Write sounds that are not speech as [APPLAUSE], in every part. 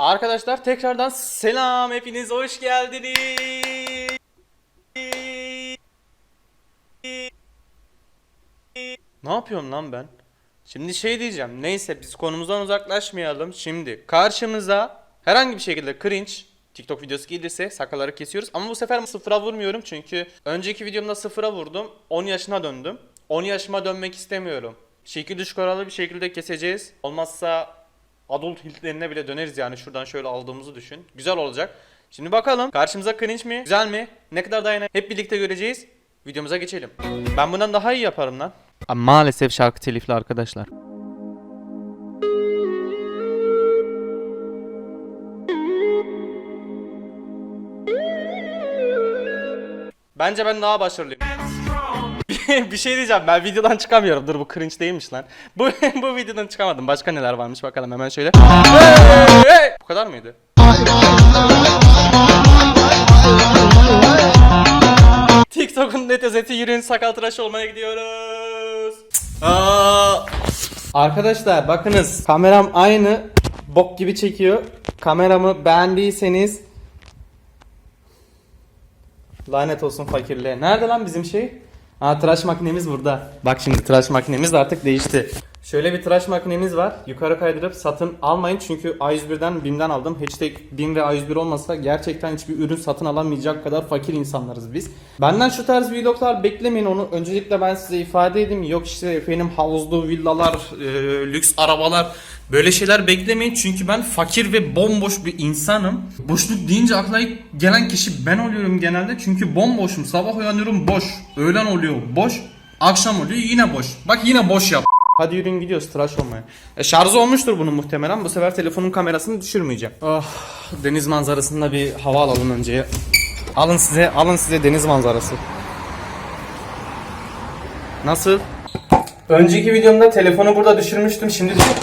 Arkadaşlar tekrardan selam hepiniz hoş geldiniz. Ne yapıyorum lan ben? Şimdi şey diyeceğim. Neyse biz konumuzdan uzaklaşmayalım. Şimdi karşımıza herhangi bir şekilde cringe TikTok videosu gelirse sakalları kesiyoruz. Ama bu sefer sıfıra vurmuyorum çünkü önceki videomda sıfıra vurdum. 10 yaşına döndüm. 10 yaşıma dönmek istemiyorum. Şekil düş karalı bir şekilde keseceğiz. Olmazsa adult hiltlerine bile döneriz yani şuradan şöyle aldığımızı düşün. Güzel olacak. Şimdi bakalım karşımıza cringe mi? Güzel mi? Ne kadar dayanır? Hep birlikte göreceğiz. Videomuza geçelim. Ben bundan daha iyi yaparım lan. Ama maalesef şarkı telifli arkadaşlar. Bence ben daha başarılıyım. [LAUGHS] bir şey diyeceğim ben videodan çıkamıyorum. Dur bu cringe değilmiş lan. [LAUGHS] Bu bu videodan çıkamadım. Başka neler varmış bakalım hemen şöyle. Bu kadar mıydı? TikTok'un net özeti yürüyün sakal tıraş olmaya gidiyoruz. Arkadaşlar bakınız kameram aynı bok gibi çekiyor. Kameramı beğendiyseniz Lanet olsun fakirliğe. Nerede lan bizim şey? Ha tıraş makinemiz burada. Bak şimdi tıraş makinemiz artık değişti. Şöyle bir tıraş makinemiz var. Yukarı kaydırıp satın almayın çünkü A101'den BİM'den aldım. Hashtag BİM ve A101 olmasa gerçekten hiçbir ürün satın alamayacak kadar fakir insanlarız biz. Benden şu tarz vloglar beklemeyin onu. Öncelikle ben size ifade edeyim. Yok işte efendim havuzlu villalar, e, lüks arabalar Böyle şeyler beklemeyin çünkü ben fakir ve bomboş bir insanım. Boşluk deyince akla ilk gelen kişi ben oluyorum genelde çünkü bomboşum. Sabah uyanıyorum boş, öğlen oluyor boş, akşam oluyor yine boş. Bak yine boş yap. Hadi yürüyün gidiyoruz tıraş olmaya. E, şarjı olmuştur bunun muhtemelen. Bu sefer telefonun kamerasını düşürmeyeceğim. Oh, deniz manzarasında bir hava alalım önce. Alın size, alın size deniz manzarası. Nasıl? Önceki videomda telefonu burada düşürmüştüm. Şimdi düşür.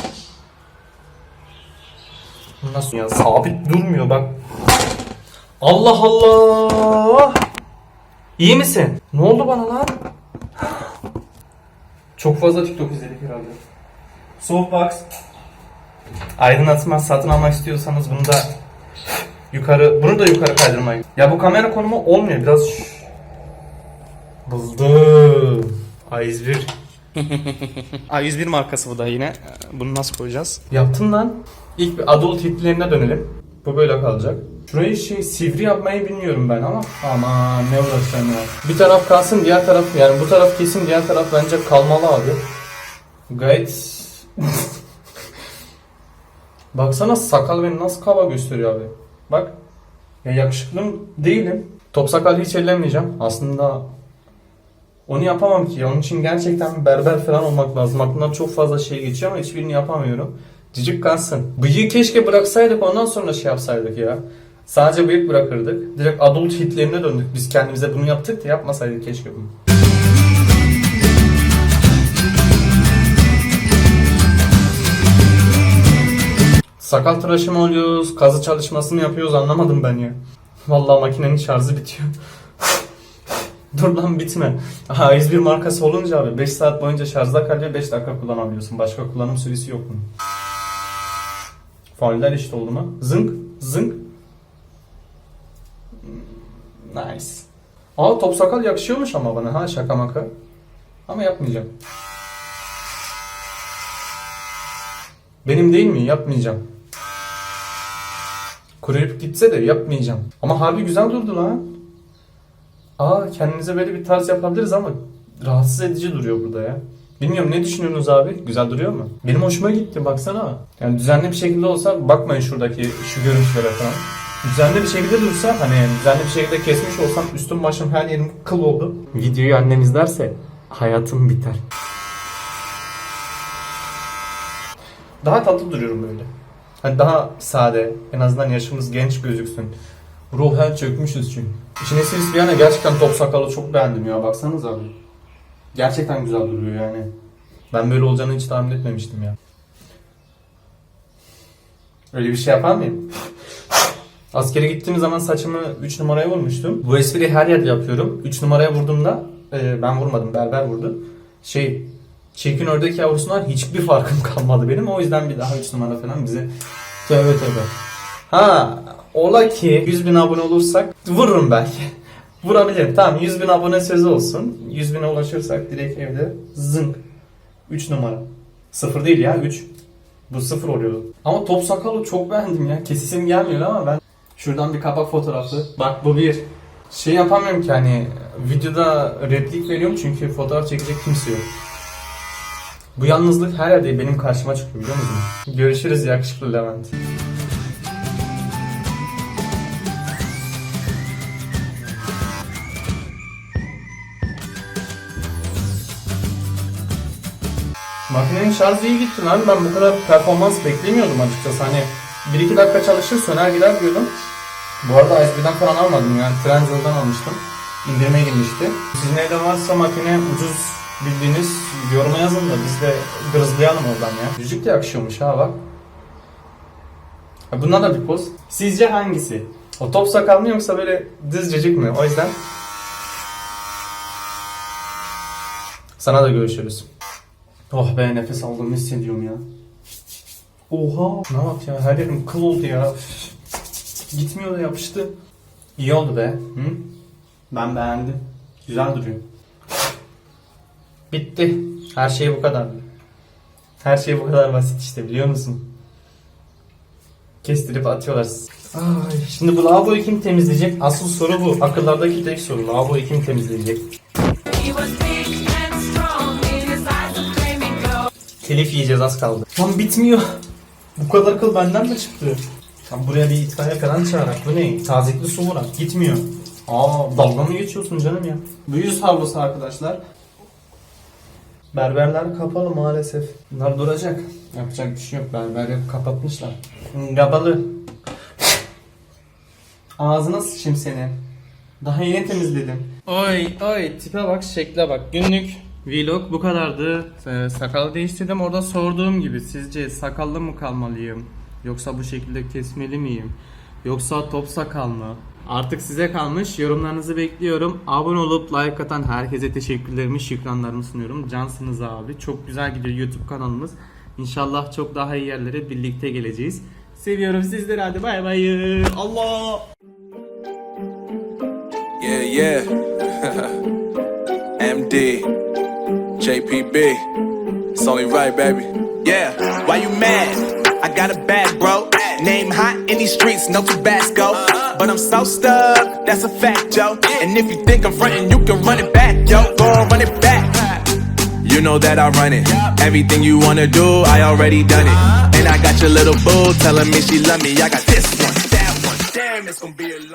Nasıl ya? Sabit durmuyor bak. Allah Allah. İyi misin? Ne oldu bana lan? Çok fazla TikTok izledik herhalde. Softbox. Aydınlatma satın almak istiyorsanız bunu da yukarı, bunu da yukarı kaydırmayın. Ya bu kamera konumu olmuyor biraz. Buldum. A101. [LAUGHS] A101 markası bu da yine. Bunu nasıl koyacağız? Yaptın lan. İlk bir adult tiplerine dönelim. Bu böyle kalacak. Şurayı şey sivri yapmayı bilmiyorum ben ama aman ne uğraşacağım ya. Bir taraf kalsın diğer taraf yani bu taraf kesin diğer taraf bence kalmalı abi. Gayet [LAUGHS] Baksana sakal beni nasıl kaba gösteriyor abi. Bak. Ya yakışıklı değilim. Top sakal hiç ellemeyeceğim. Aslında onu yapamam ki. Onun için gerçekten berber falan olmak lazım. Aklımdan çok fazla şey geçiyor ama hiçbirini yapamıyorum. Cicik kalsın. Bıyığı keşke bıraksaydık ondan sonra şey yapsaydık ya. Sadece bıyık bırakırdık. Direkt adult hitlerine döndük. Biz kendimize bunu yaptık da yapmasaydık keşke bunu. Sakal tıraşı mı oluyoruz, kazı çalışması mı yapıyoruz anlamadım ben ya. Vallahi makinenin şarjı bitiyor. [LAUGHS] Dur lan bitme. A101 markası olunca abi 5 saat boyunca şarjda kalıyor 5 dakika kullanabiliyorsun. Başka kullanım süresi yok bunun. Fauller eşit oldu mu? Zınk, zınk. Aa top sakal yakışıyormuş ama bana ha şaka maka. Ama yapmayacağım. Benim değil mi? Yapmayacağım. Kuruyup gitse de yapmayacağım. Ama harbi güzel durdu lan. Aa kendinize böyle bir tarz yapabiliriz ama rahatsız edici duruyor burada ya. Bilmiyorum ne düşünüyorsunuz abi? Güzel duruyor mu? Benim hoşuma gitti baksana. Yani düzenli bir şekilde olsa bakmayın şuradaki şu görüntülere falan. Düzenli bir şekilde dursa hani düzenli bir şekilde kesmiş olsam üstüm başım her yerim kıl oldu. Videoyu annem izlerse hayatım biter. Daha tatlı duruyorum böyle. Hani daha sade, en azından yaşımız genç gözüksün. Ruhen çökmüşüz çünkü. İşin esprisi bir yana gerçekten top sakalı çok beğendim ya. Baksanız abi. Gerçekten güzel duruyor yani. Ben böyle olacağını hiç tahmin etmemiştim ya. Öyle bir şey yapar mıyım? Askere gittiğim zaman saçımı 3 numaraya vurmuştum. Bu espriyi her yerde yapıyorum. 3 numaraya vurduğumda e, ben vurmadım berber vurdu. Şey çirkin ördek yavrusundan hiçbir farkım [LAUGHS] kalmadı benim. O yüzden bir daha 3 numara falan bize tövbe tövbe. Ha ola ki 100 bin abone olursak vururum belki. [LAUGHS] Vurabilirim. Tamam 100 bin abone sözü olsun. 100 bine ulaşırsak direkt evde zınk. 3 numara. Sıfır değil ya 3. Bu sıfır oluyordu. Ama top sakalı çok beğendim ya. Kesisim gelmiyor ama ben. Şuradan bir kapak fotoğrafı. Bak bu bir. Şey yapamıyorum ki hani videoda replik veriyorum çünkü fotoğraf çekecek kimse yok. Bu yalnızlık her yerde benim karşıma çıkıyor biliyor musun? Görüşürüz yakışıklı Levent. Makinenin şarjı iyi gitti lan. Ben bu kadar performans beklemiyordum açıkçası. Hani 1-2 dakika çalışır söner gider diyordum. Bu arada A101'den falan almadım yani. Trendyol'dan almıştım. İndirime girmişti. Sizin evde varsa makine ucuz bildiğiniz yoruma yazın da biz de gırızlayalım oradan ya. Yüzük de yakışıyormuş ha bak. Bundan da bir poz. Sizce hangisi? O top sakal mı yoksa böyle dızcacık mı? O yüzden sana da görüşürüz. Oh be nefes aldığımı hissediyorum ya. Oha. Ne bak ya her yerim kıl oldu ya. Üf. Gitmiyor da yapıştı. İyi oldu be. Hı? Ben beğendim. Güzel duruyor. Bitti. Her şey bu kadar. Her şey bu kadar basit işte biliyor musun? Kestirip atıyorlar. Ay, şimdi bu lavaboyu kim temizleyecek? Asıl soru bu. Akıllardaki tek soru. Lavaboyu kim temizleyecek? Telif yiyeceğiz az kaldı. Tam bitmiyor. Bu kadar kıl benden mi çıktı? Tam buraya bir itfaiye falan çağırak. Bu ne? Tazikli su vurak. Gitmiyor. Aa dalga mı geçiyorsun canım ya? Bu yüz havlusu arkadaşlar. Berberler kapalı maalesef. Bunlar duracak. Yapacak bir şey yok. Berberleri kapatmışlar. Kapalı. Ağzına sıçayım seni. Daha yeni temizledim. Oy oy tipe bak şekle bak. Günlük vlog bu kadardı. Ee, sakalı değiştirdim. Orada sorduğum gibi sizce sakallı mı kalmalıyım? Yoksa bu şekilde kesmeli miyim? Yoksa top sakal mı? Artık size kalmış. Yorumlarınızı bekliyorum. Abone olup like atan herkese teşekkürlerimi, şükranlarımı sunuyorum. Cansınız abi. Çok güzel gidiyor YouTube kanalımız. İnşallah çok daha iyi yerlere birlikte geleceğiz. Seviyorum sizleri. Hadi bay bay. Allah. Yeah, yeah. [LAUGHS] MD, JPB. It's only right, baby. Yeah, why you mad? Got a bad bro. Name hot in these streets, no Tabasco. But I'm so stuck, that's a fact, yo. And if you think I'm frontin', you can run it back, yo. Go on, run it back. You know that I run it. Everything you wanna do, I already done it. And I got your little boo telling me she love me. I got this one, that one. Damn, it's gonna be a long.